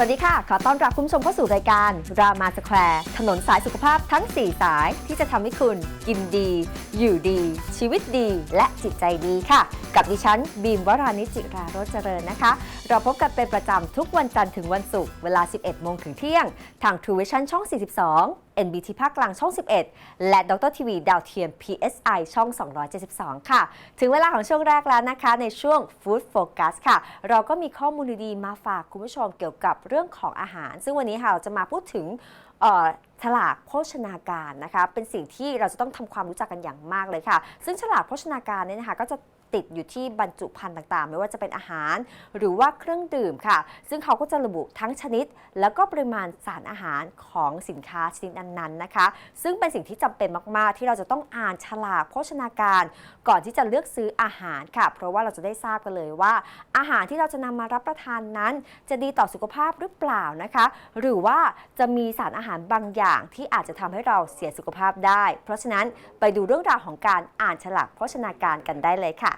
สวัสดีค่ะ ขอต้อนรับคุณผู้ชมเข้าสู่รายการรามาสแควร์ถนนสายสุขภาพทั้ง 4 สายที่จะทำให้คุณกินดี อยู่ดี ชีวิตดี และจิตใจดีค่ะ กับดิฉันบีมวรานิจิราโรจเจริญนะคะ เราพบกันเป็นประจำทุกวันจันทร์ถึงวันศุกร์เวลา 11 โมงถึงเที่ยง ทาง True Vision ช่อง 42 NBT ภาคกลางช่อง 11 และดรทีวีดาวเทียม PSI ช่อง 272 ค่ะ ถึงเวลาของช่วงแรกแล้วนะคะ ในช่วง Food Focus ค่ะ เราก็มีข้อมูลดีๆมาฝากคุณผู้ชมเกี่ยวกับเรื่องของอาหาร ซึ่งวันนี้ค่ะเราจะมาพูดถึงฉลากโภชนาการนะคะ เป็นสิ่งที่เราจะต้องทำความรู้จักกันอย่างมากเลยค่ะ ซึ่งฉลากโภชนาการเนี่ยนะคะก็จะ ติดอยู่ที่บรรจุภัณฑ์ต่างๆ ไม่ว่าจะเป็นอาหาร หรือว่าเครื่องดื่มค่ะ ซึ่งเขาก็จะระบุทั้งชนิด แล้วก็ปริมาณสารอาหารของสินค้าชนิดนั้นๆนะคะ ซึ่งเป็นสิ่งที่จำเป็นมากๆ ที่เราจะต้องอ่านฉลากโภชนาการ ก่อนที่จะเลือกซื้ออาหารค่ะ เพราะว่าเราจะได้ทราบกันเลยว่า อาหารที่เราจะนำมารับประทานนั้น จะดีต่อสุขภาพหรือเปล่านะคะ หรือว่าจะมีสารอาหารบางอย่างที่อาจจะทำให้เราเสียสุขภาพได้ เพราะฉะนั้นไปดูเรื่องราวของการอ่านฉลากโภชนาการกันได้เลยค่ะ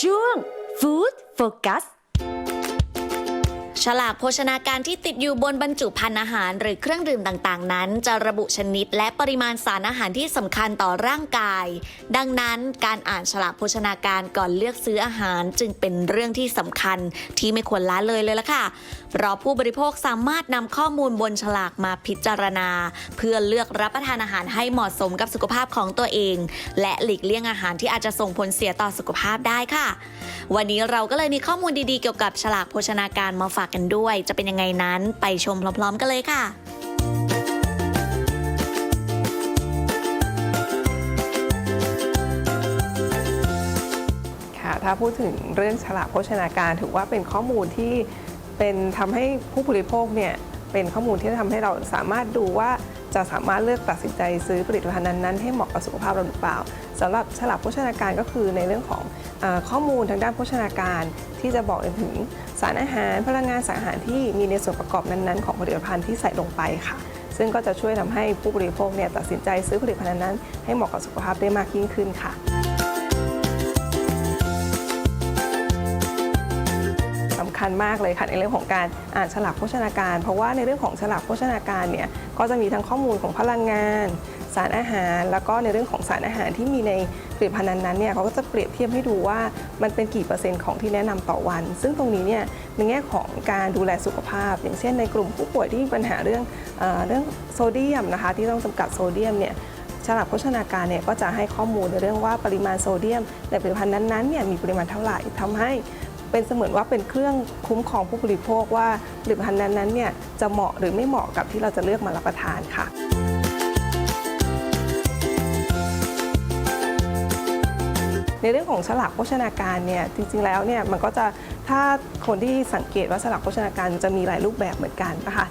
ช่วง Food Focus ฉลากโภชนาการที่ติดอยู่บนบรรจุภัณฑ์อาหาร หรือเครื่องดื่มต่างๆ นั้น จะระบุชนิดและปริมาณสารอาหารที่สำคัญต่อร่างกาย ดังนั้นการอ่านฉลากโภชนาการก่อนเลือกซื้ออาหาร จึงเป็นเรื่องที่สำคัญที่ไม่ควรละเลยเลยล่ะค่ะเพราะผู้บริโภคสามารถนำข้อมูลบนฉลากมาพิจารณา เพื่อเลือกรับประทานอาหารให้เหมาะสมกับสุขภาพของตัวเอง และหลีกเลี่ยงอาหารที่อาจจะส่งผลเสียต่อสุขภาพได้ค่ะ วันนี้เราก็เลยมีข้อมูลดีๆเกี่ยวกับฉลากโภชนาการมาฝากกันด้วย จะเป็นยังไงนั้นไปชมพร้อมๆกันเลยค่ะค่ะ ถ้าพูดถึงเรื่องฉลากโภชนาการถือว่าเป็นข้อมูลที่เป็นทำให้ผู้บริโภคเนี่ยเป็นข้อมูลที่ทำให้เราสามารถดูว่าจะสามารถเลือกตัดสินใจซื้อผลิตภัณฑ์นั้นๆให้เหมาะกับสุขภาพเราหรือเปล่า สำหรับฉลากโภชนาการก็คือในเรื่องของอข้อมูลทางด้านโภชนาการ ที่จะบอกถึงสารอาหาร พลังงานสารอาหารที่มีในส่วนประกอบนั้นๆ ของผลิตภัณฑ์ที่ใส่ลงไปค่ะ ซึ่งก็จะช่วยทำให้ผู้บริโภคเนี่ยตัดสินใจซื้อผลิตภัณฑ์นั้นๆให้เหมาะกับสุขภาพได้มากยิ่งขึ้นค่ะสำคัญมากเลยค่ะในเรื่องของการอ่านฉลากโภชนาการ เพราะว่าในเรื่องของฉลากโภชนาการเนี่ยก็จะมีทั้งข้อมูลของพลังงาน สารอาหาร แล้วก็ในเรื่องของสารอาหารที่มีในผลิตภัณฑ์นั้นๆเนี่ยเขาก็จะเปรียบเทียบให้ดูว่ามันเป็นกี่เปอร์เซ็นต์ของที่แนะนำต่อวัน ซึ่งตรงนี้เนี่ยในแง่ของการดูแลสุขภาพ อย่างเช่นในกลุ่มผู้ป่วยที่มีปัญหาเรื่องเอเรื่องโซเดียมนะคะที่ต้องจำกัดโซเดียมเนี่ยฉลากโภชนาการเนี่ยก็จะให้ข้อมูลในเรื่องว่าปริมาณโซเดียมในผลิตภัณฑ์นั้นๆเนี่ยมีปริมาณเท่าไหร่ทำให้เป็นเสมือนว่าเป็นเครื่องคุ้มครองผู้บริโภคว่าผลิตภัณฑ์นั้นๆเนี่ยจะเหมาะหรือไม่เหมาะกับที่เราจะเลือกมารับประทานค่ะ ในเรื่องของฉลากโภชนาการเนี่ยจริงๆแล้วเนี่ยมันก็จะถ้าคนที่สังเกตว่าฉลากโภชนาการจะมีหลายรูปแบบเหมือนกันนะคะ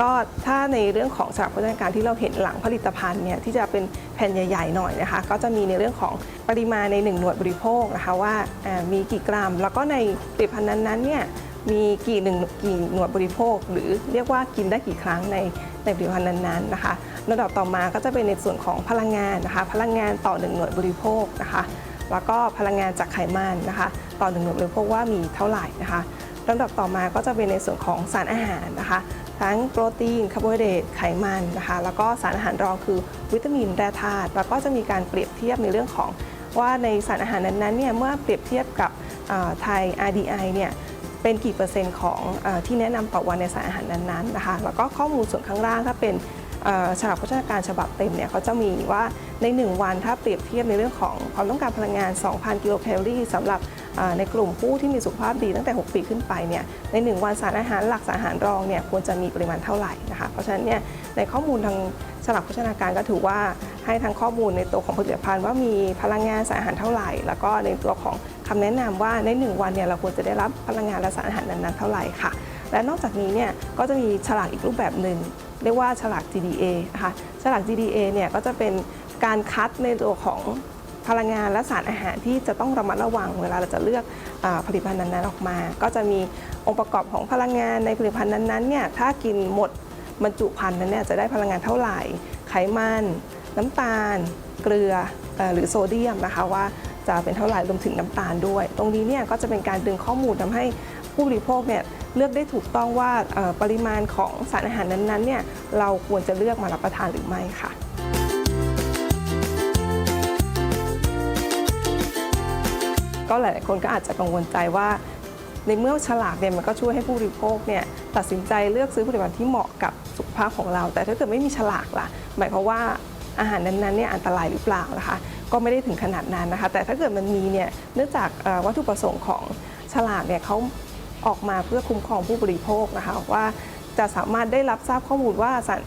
ก็ถ้าในเรื่องของฉลากโภชนาการที่เราเห็นหลังผลิตภัณฑ์เนี่ยที่จะเป็นแผ่นใหญ่ๆหน่อยนะคะก็จะมีในเรื่องของปริมาณใน 1 หน่วยบริโภคนะคะว่าอ่ามีกี่กรัม แล้วก็ในผลิตภัณฑ์นั้นๆเนี่ยมีกี่หนึ่งกี่หน่วยบริโภค หรือเรียกว่ากินได้กี่ครั้งในในผลิตภัณฑ์นั้นๆนะคะระดับต่อมาก็จะเป็นในส่วนของพลังงานนะคะพลังงานต่อหนึ่งหน่วยบริโภคนะคะ แล้วก็พลังงานจากไขมันนะคะ ต่อหนึ่งหน่วยบริโภคว่ามีเท่าไหร่นะคะลำดับต่อมาก็จะเป็นในส่วนของสารอาหารนะคะ ทั้งโปรตีนคาร์โบไฮเดรตไขมันนะคะ แล้วก็สารอาหารรองคือวิตามินแร่ธาตุแล้วก็จะมีการเปรียบเทียบในเรื่องของว่าในสารอาหารนั้นๆเนี่ยเมื่อเปรียบเทียบกับไทย RDI เนี่ยเป็นกี่เปอร์เซ็นต์ของอที่แนะนำต่อวันในสารอาหารนั้นๆนะคะ แล้วก็ข้อมูลส่วนข้างล่างถ้าเป็น เอ่อฉลากโภชนาการฉบับเต็มเนี่ยเขาจะมีว่าใน 1 วันถ้าเปรียบเทียบในเรื่องของความต้องการพลังงาน 2,000 กิโลแคลอรี่สำหรับในกลุ่มผู้ที่มีสุขภาพดีตั้งแต่ 6 ปีขึ้นไปเนี่ยใน 1 วันสารอาหารหลักสารอาหารรองเนี่ยควรจะมีปริมาณเท่าไหร่นะคะเพราะฉะนั้นเนี่ยในข้อมูลทางฉลากโภชนาการก็ถือว่าให้ทั้งข้อมูลในตัวของผลิตภัณฑ์ว่ามีพลังงานสารอาหารเท่าไหร่ แล้วก็ในตัวของคำแนะนำว่าใน 1 วันเนี่ยเราควรจะได้รับพลังงานและสารอาหารนั้นๆเท่าไหร่ค่ะ และนอกจากนี้เนี่ยก็จะมีฉลากอีกรูปแบบหนึ่งเรียกว่าฉลาก GDA นะคะฉลาก GDA เนี่ยก็จะเป็นการคัดในตัวของพลังงานและสารอาหารที่จะต้องระมัดระวังเวลาเราจะเลือกอผลิตภัณฑ์นั้นๆออกมา ก็จะมีองค์ประกอบของพลังงานในผลิตภัณฑ์นั้นๆเนี่ยถ้ากินหมดบรรจุภัณฑ์นั้นเนี่ยจะได้พลังงานเท่าไหร่ ไขมัน น้ำตาล เกลือเอ่อหรือโซเดียมนะคะว่าจะเป็นเท่าไหร่รวมถึงน้ำตาลด้วย ตรงนี้เนี่ยก็จะเป็นการดึงข้อมูลทำให้ผู้บริโภคเนี่ย เลือกได้ถูกต้องว่าปริมาณของสารอาหารนั้นๆเนี่ยเราควรจะเลือกมารับประทานหรือไม่ค่ะก็หลายๆคนก็อาจจะกังวลใจว่า ในเมื่อฉลากเนี่ยมันก็ช่วยให้ผู้บริโภคเนี่ยตัดสินใจเลือกซื้อผลิตภัณฑ์ที่เหมาะกับสุขภาพของเรา แต่ถ้าเกิดไม่มีฉลากล่ะ หมายความว่าอาหารนั้นๆเนี่ยอันตรายหรือเปล่านะคะ ก็ไม่ได้ถึงขนาดนั้นนะคะ แต่ถ้าเกิดมันมีเนี่ยเนื่องจากวัตถุประสงค์ของฉลากเนี่ยเขา ออกมาเพื่อคุ้มครองผู้บริโภคนะคะว่าจะสามารถได้รับทราบข้อมูลว่าสาร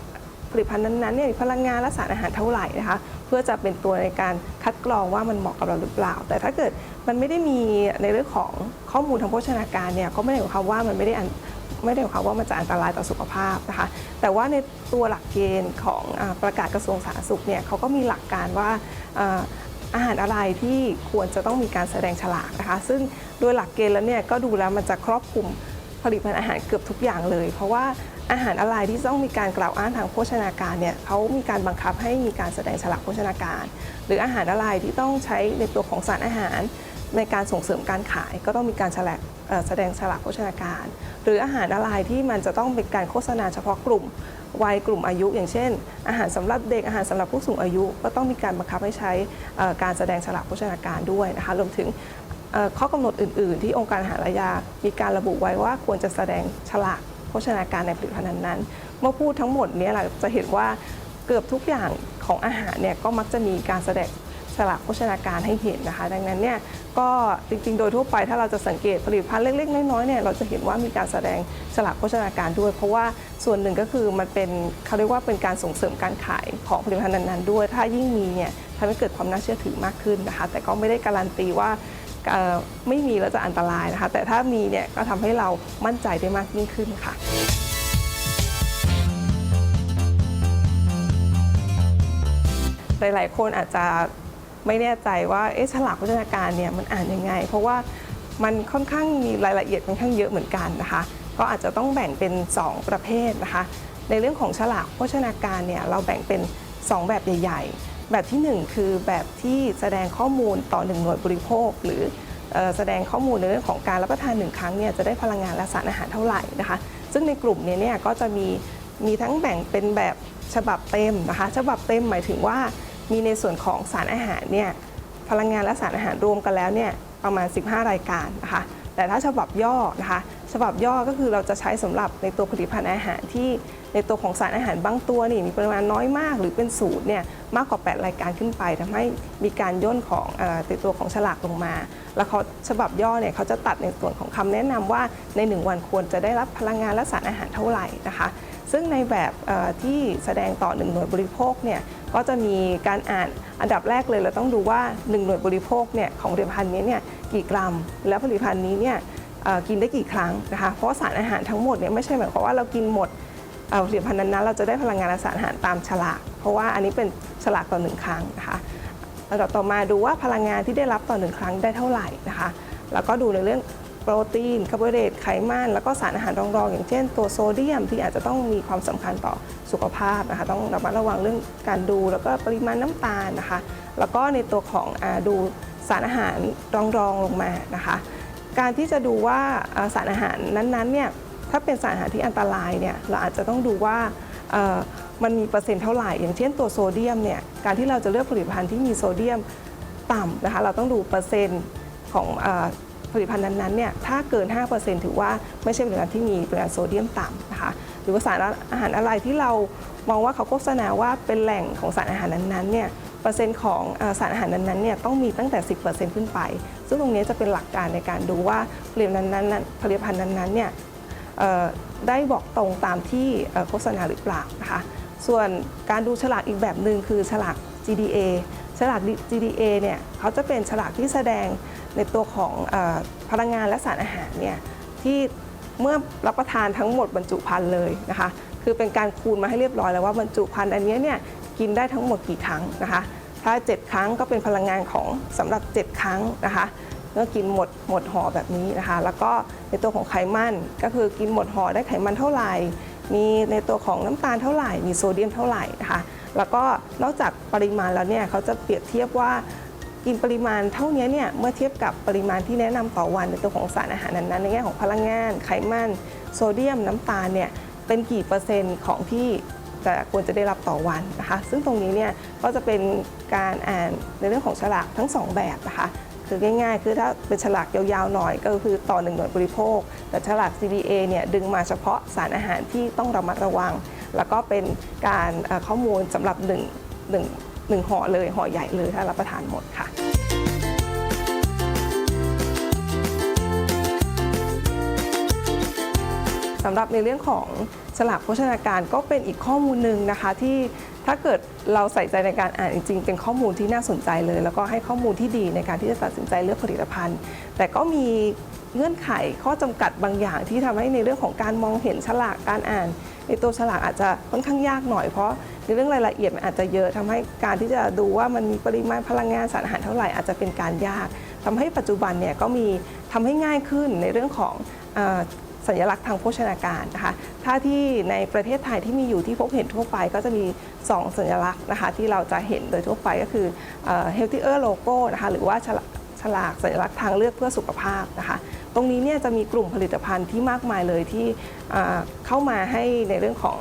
ผลิตภัณฑ์นั้นๆเนี่ยมีพลังงานและสารอาหารเท่าไหร่นะคะเพื่อจะเป็นตัวในการคัดกรองว่ามันเหมาะกับเราหรือเปล่า แต่ถ้าเกิดมันไม่ได้มีในเรื่องของข้อมูลทางโภชนาการเนี่ยก็ไม่ได้หมายความว่ามันไม่ได้อันไม่ได้หมายความว่ามันจะอันตรายต่อสุขภาพนะคะ แต่ว่าในตัวหลักเกณฑ์ของอประกาศกระทรวงสาธารณสุขเนี่ยเขาก็มีหลักการว่าอาหารอะไรที่ควรจะต้องมีการแสดงฉลากนะคะ ซึ่ง ดยหลักเกณฑ์แล้วเนี่ยก็ดูแล้วมันจะครอบคลุมผลิตภัณฑ์อาหารเกือบทุกอย่างเลย เพราะว่าอาหารอะไรที่ต้องมีการกล่าวอ้างทางโภชนาการเนี่ยเขามีการบังคับให้มีการแสดงฉลากโภชนาการ หรืออาหารอะไรที่ต้องใช้ในตัวของสารอาหารในการส่งเสริมการขายก็ต้องมีการแสดงเอ่อแสดงฉลากโภชนาการ หรืออาหารอะไรที่มันจะต้องเป็นการโฆษณาเฉพาะกลุ่มวัยกลุ่มอายุ อย่างเช่น อาหารสำหรับเด็กอาหารสำหรับผู้สูงอายุ ก็ต้องมีการบังคับให้ใช้การแสดงฉลากโภชนาการด้วยนะคะรวมถึง ข้อกำหนดอื่น ๆ ที่องค์การอาหารและยา มีการระบุไว้ว่าควรจะแสดงฉลากโภชนาการในผลิตภัณฑ์นั้นๆ เมื่อพูดทั้งหมดนี้เราจะเห็นว่าเกือบทุกอย่างของอาหารเนี่ยก็มักจะมีการแสดงฉลากโภชนาการให้เห็นนะคะ ดังนั้นเนี่ยก็จริงๆ โดยทั่วไปถ้าเราจะสังเกตผลิตภัณฑ์เล็กๆ น้อยๆเนี่ยเราจะเห็นว่ามีการแสดงฉลากโภชนาการด้วย เพราะว่าส่วนหนึ่งก็คือมันเป็นเขาเรียกว่าเป็นการส่งเสริมการขายของผลิตภัณฑ์นั้นๆด้วย ถ้ายิ่งมีเนี่ยทำให้เกิดความน่าเชื่อถือมากขึ้นนะคะ แต่ก็ไม่ได้การันตีว่า ไม่มีแล้วจะอันตรายนะคะ แต่ถ้ามีเนี่ยก็ทำให้เรามั่นใจได้มากยิ่งขึ้นค่ะหลายๆ คนอาจจะไม่แน่ใจว่าเอ๊ะฉลากโภชนาการเนี่ยมันอ่านยังไง เพราะว่ามันค่อนข้างมีรายละเอียดค่อนข้างเยอะเหมือนกันนะคะ ก็อาจจะต้องแบ่งเป็น 2 ประเภทนะคะ ในเรื่องของฉลากโภชนาการเนี่ยเราแบ่งเป็น 2 แบบใหญ่ ๆ แบบทีหนึ่1 คือแบบที่แสดงข้อมูลต่อ1หน่วยบริโภค หรือแสดงข้อมูลในเรื่องของการรับประทานหนึ่งครั้งเนี่ยจะได้พลังงานและสารอาหารเท่าไหร่นะคะ ซึ่งในกลุ่มเนี้เนี่ยก็จะมีมีทั้งแบ่งเป็นแบบฉบับเต็มนะคะ ฉบับเต็มหมายถึงว่ามีในส่วนของสารอาหารเนี่ยพลังงานและสารอาหารรวมกันแล้วเนี่ยประมาณ 15 รายการนะคะ แต่ถ้าฉบับย่อนะคะ ฉบับย่อก็คือเราจะใช้สำหรับในตัวผลิตภัณฑ์อาหารที่ ในตัวของสารอาหารบางตัวนี่มีปริมาณน้อยมาก หรือเป็นสูตรเนี่ยมากกว่า 8 รายการขึ้นไปทำให้มีการย่นของในตัวของฉลากลงมา แล้วเขาฉบับย่อเนี่ยเขาจะตัดในส่วนของคำแนะนำว่าใน 1 วันควรจะได้รับพลังงานและสารอาหารเท่าไหร่นะคะซึ่งในแบบที่แสดงต่อ1หน่วยบริโภคเนี่ยก็จะมีการอ่านอันดับแรกเลยเราต้องดูว่า 1 หน่วยบริโภคเนี่ยของผลิตภัณฑ์นี้เนี่ยกี่กรัม แล้วผลิตภัณฑ์นี้เนี่ยกินได้กี่ครั้งนะคะเพราะสารอาหารทั้งหมดเนี่ยไม่ใช่หมายความว่าเรากินหมด ผลิตภัณฑ์นั้นๆเราจะได้พลังงานสารอาหารตามฉลาก เพราะว่าอันนี้เป็นฉลากต่อหนึ่งครั้งนะคะอันดับต่อมาดูว่าพลังงานที่ได้รับต่อหนึ่งครั้งได้เท่าไหร่นะคะ แล้วก็ดูในเรื่องโปรตีนคาร์โบไฮเดรตไขมันแล้วก็สารอาหารรองๆอย่างเช่น ตัวโซเดียมที่อาจจะต้องมีความสำคัญต่อสุขภาพนะคะต้องระมัดระวังเรื่องการดูแล้วก็ปริมาณน้ำตาลนะคะ แล้วก็ในตัวของอดูสารอาหารรองๆลงมานะคะ การที่จะดูว่าสารอาหารนั้นๆเนี่ย ถ้าเป็นสารอาหารที่อันตรายเนี่ยเราอาจจะต้องดูว่ามันมีเปอร์เซ็นต์เท่าไหร่ อย่างเช่นตัวโซเดียมเนี่ยการที่เราจะเลือกผลิตภัณฑ์ที่มีโซเดียมต่ำนะคะเราต้องดูเปอร์เซ็นต์ของอผลิตภัณฑ์นั้นๆเนี่ยถ้าเกิน 5%ถือว่าไม่ใช่ผลิตภัณฑ์ที่มีปริมาณโซเดียมต่ำนะคะหรือว่าสารอาหารอะไรที่เรามองว่าเขาโฆษณาว่าเป็นแหล่งของสารอาหารนั้นๆเนี่ยเปอร์เซ็นต์ของสารอาหารนั้นๆเนี่ยต้องมีตั้งแต่ 10%ขึ้นไป ซึ่งตรงนี้จะเป็นหลักการในการดูว่าผลิตภัณฑ์นั้นๆผลิตภัณฑ์นั้นๆเนี่ย ได้บอกตรงตามที่โฆษณาหรือเปล่านะคะส่วนการดูฉลากอีกแบบหนึ่งคือฉลาก GDA ฉลาก GDA เนี่ยเขาจะเป็นฉลากที่แสดงในตัวของอพลังงานและสารอาหารเนี่ยที่เมื่อรับประทานทั้งหมดบรรจุภัณฑ์เลยนะคะคือเป็นการคูณมาให้เรียบร้อยแล้วว่าบรรจุภัณฑ์อันนี้เนี่ยกินได้ทั้งหมดกี่ครั้งนะคะถ้า 7 ครั้งก็เป็นพลังงานของสำหรับ 7 ครั้งนะคะ เมื่อกินหมดหมดห่อแบบนี้นะคะ แล้วก็ในตัวของไขมันก็คือกินหมดห่อได้ไขมันเท่าไหร่ มีในตัวของน้ำตาลเท่าไหร่ มีโซเดียมเท่าไหร่นะคะ แล้วก็นอกจากปริมาณแล้วเนี่ยเขาจะเปรียบเทียบว่ากินปริมาณเท่านี้เนี่ยเมื่อเทียบกับปริมาณที่แนะนำต่อวันในตัวของสารอาหารนั้นๆในแง่ของพลังงาน ไขมันโซเดียมน้ำตาลเนี่ยเป็นกี่เปอร์เซ็นต์ของที่แต่ควรจะได้รับต่อวันนะคะ ซึ่งตรงนี้เนี่ยก็จะเป็นการอ่านในเรื่องของฉลากทั้งสองแบบนะคะ คือง่ายๆ คือถ้าเป็นฉลากยาวๆหน่อยก็คือต่อหนึ่งหน่วยบริโภค แต่ฉลาก CDA เนี่ยดึงมาเฉพาะสารอาหารที่ต้องระมัดระวัง แล้วก็เป็นการข้อมูลสำหรับหนึ่งหนึ่งหนึ่งห่อเลยห่อใหญ่เลยถ้ารับประทานหมดค่ะสำหรับในเรื่องของฉลากโภชนาการก็เป็นอีกข้อมูลหนึ่งนะคะที่ ถ้าเกิดเราใส่ใจในการอ่านจริง ๆ เป็นข้อมูลที่น่าสนใจเลย แล้วก็ให้ข้อมูลที่ดีในการที่จะตัดสินใจเลือกผลิตภัณฑ์ แต่ก็มีเงื่อนไขข้อจำกัดบางอย่างที่ทำให้ในเรื่องของการมองเห็นฉลากการอ่าน ในตัวฉลากอาจจะค่อนข้างยากหน่อยเพราะในเรื่องรายละเอียดมันอาจจะเยอะทำให้การที่จะดูว่ามันมีปริมาณพลังงานสารอาหารเท่าไหร่อาจจะเป็นการยากทำให้ปัจจุบันเนี่ยก็มีทำให้ง่ายขึ้นในเรื่องของ สัญลักษณ์ทางโภชนาการนะคะถ้าที่ในประเทศไทยที่มีอยู่ที่พบเห็นทั่วไปก็จะมี 2 สัญลักษณ์นะคะที่เราจะเห็นโดยทั่วไปก็คือ healthier logo นะคะหรือว่าฉลาฉลากสัญลักษณ์ทางเลือกเพื่อสุขภาพนะคะตรงนี้เนี่ยจะมีกลุ่มผลิตภัณฑ์ที่มากมายเลยที่เข้ามาให้ในเรื่องของ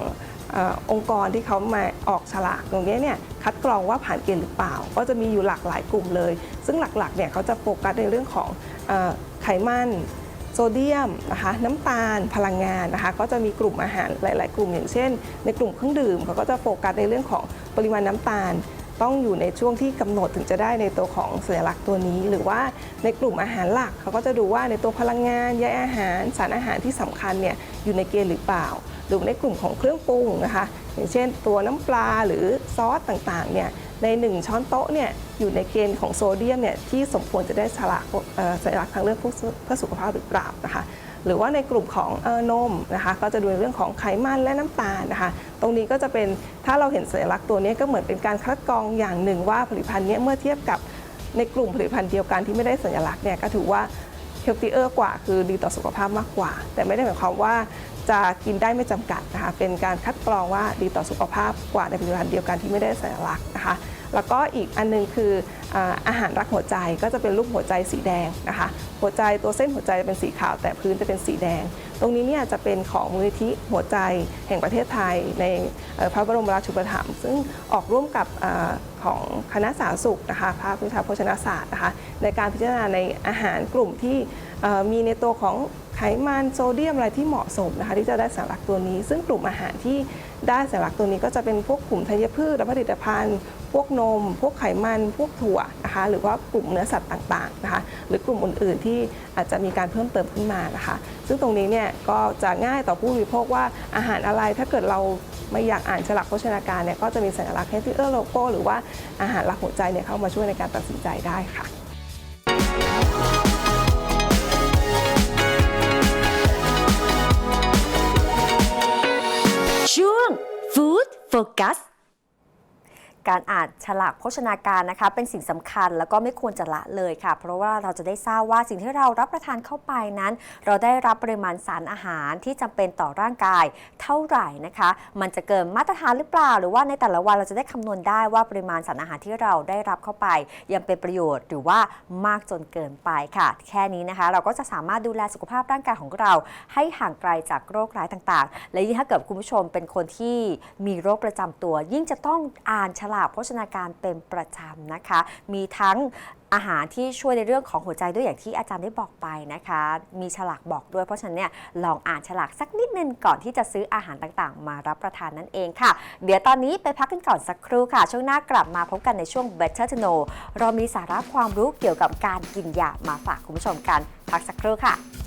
องค์กรที่เขามาออกฉลากตรงนี้เนี่ยคัดกรองว่าผ่านเกณฑ์หรือเปล่า ก็จะมีอยู่หลากหลายกลุ่มเลย ซึ่งหลักๆเนี่ยเขาจะโฟกัสในเรื่องของอไขมัน โซเดียมนะคะน้ำตาลพลังงานนะคะก็จะมีกลุ่มอาหารหลาย ๆ กลุ่มอย่างเช่น ในกลุ่มเครื่องดื่มเขาก็จะโฟกัสในเรื่องของปริมาณน้ำตาล ต้องอยู่ในช่วงที่กำหนดถึงจะได้ในตัวของสัญลักษณ์ตัวนี้ หรือว่าในกลุ่มอาหารหลักเขาก็จะดูว่าในตัวพลังงานใยอาหาร สารอาหารที่สำคัญเนี่ยอยู่ในเกณฑ์หรือเปล่า หรือในกลุ่มของเครื่องปรุงนะคะอย่างเช่น ตัวน้ำปลาหรือซอสต่าง ๆ เนี่ย ใน 1 ช้อนโต๊ะเนี่ยอยู่ในเกณฑ์ของโซเดียมเนี่ยที่สมควรจะได้ฉลากสลักทางเลือกเพื่อเพื่อสุขภาพหรือเปล่านะคะหรือว่าในกลุ่มของออนมนะคะก็จะดูในเรื่องของไขมันและน้ำตาลนะคะ ตรงนี้ก็จะเป็นถ้าเราเห็นสัญลักษณ์ตัวนี้ก็เหมือนเป็นการคัดกรองอย่างหนึ่งว่าผลิตภัณฑ์เนี้เมื่อเทียบกับในกลุ่มผลิตภัณฑ์เดียวกันที่ไม่ได้สัญลักษณ์เนี่ยก็ถือว่าเฮล t ีเออร์กว่าคือดีต่อสุขภาพมากกว่า แต่ไม่ได้หมายความว่า จะกินได้ไม่จำกัดนะคะเป็นการคัดกรองว่าดีต่อสุขภาพกว่าในผลิตภัณฑ์เดียวกันที่ไม่ได้สัญลักษณ์นะคะ แล้วก็อีกอันนึงคืออาหารรักหัวใจก็จะเป็นรูปหัวใจสีแดงนะคะ หัวใจตัวเส้นหัวใจจะเป็นสีขาวแต่พื้นจะเป็นสีแดง ตรงนี้เนี่ยจะเป็นของมูลนิธิหัวใจแห่งประเทศไทยในพระบรมราชูปถัมภ์ซึ่งออกร่วมกับอของคณะสาธารณสุขนะคะภาควิชาโภชนาศาสตร์นะคะในการพิจารณาในอาหารกลุ่มที่มีในตัวของไขมันโซเดียมอะไรที่เหมาะสมนะคะที่จะได้สัญลักตัวนี้ ซึ่งกลุ่มอาหารที่ได้สัญลักตัวนี้ก็จะเป็นพวกกลุ่มธัญพืชและผลิตภัณฑ์ พวกนม พวกไขมัน พวกถั่วนะคะหรือว่ากลุ่มเนื้อสัตว์ต่างๆนะคะหรือกลุ่มอื่นๆที่อาจจะมีการเพิ่มเติมขึ้นมานะคะซึ่งตรงนี้เนี่ยก็จะง่ายต่อผู้บริโภคว่าอาหารอะไรถ้าเกิดเราไม่อยากอ่านฉลากโภชนาการเนี่ยก็จะมีสัญลักษณ์ healthier logo หรือว่าอาหารรักหัวใจเนี่ยเข้ามาช่วยในการตัดสินใจได้ค่ะช่วง Food Focus การอ่านฉลากโภชนาการนะคะ เป็นสิ่งสำคัญแล้วก็ไม่ควรจะละเลยค่ะ เพราะว่าเราจะได้ทราบว่าสิ่งที่เรารับประทานเข้าไปนั้น เราได้รับปริมาณสารอาหารที่จำเป็นต่อร่างกายเท่าไหร่นะคะ มันจะเกินมาตรฐานหรือเปล่า หรือว่าในแต่ละวันเราจะได้คำนวณได้ว่าปริมาณสารอาหารที่เราได้รับเข้าไป ยังเป็นประโยชน์หรือว่ามากจนเกินไปค่ะ แค่นี้นะคะ เราก็จะสามารถดูแลสุขภาพร่างกายของเราให้ห่างไกลจากโรคร้ายต่างๆ และยิ่งถ้าเกิดคุณผู้ชมเป็นคนที่มีโรคประจำตัว ยิ่งจะต้องอ่านฉลากโภชนาการเป็นประจำนะคะ มีทั้งอาหารที่ช่วยในเรื่องของหัวใจด้วยอย่างที่อาจารย์ได้บอกไปนะคะ มีฉลากบอกด้วยเพราะฉะนั้นเนี่ยลองอ่านฉลากสักนิดนึงก่อนที่จะซื้ออาหารต่างๆ มารับประทานนั่นเองค่ะ เดี๋ยวตอนนี้ไปพักกันก่อนสักครู่ค่ะ ช่วงหน้ากลับมาพบกันในช่วง Better to Know เรามีสาระความรู้เกี่ยวกับการกินยามาฝากคุณผู้ชมกันพักสักครู่ค่ะ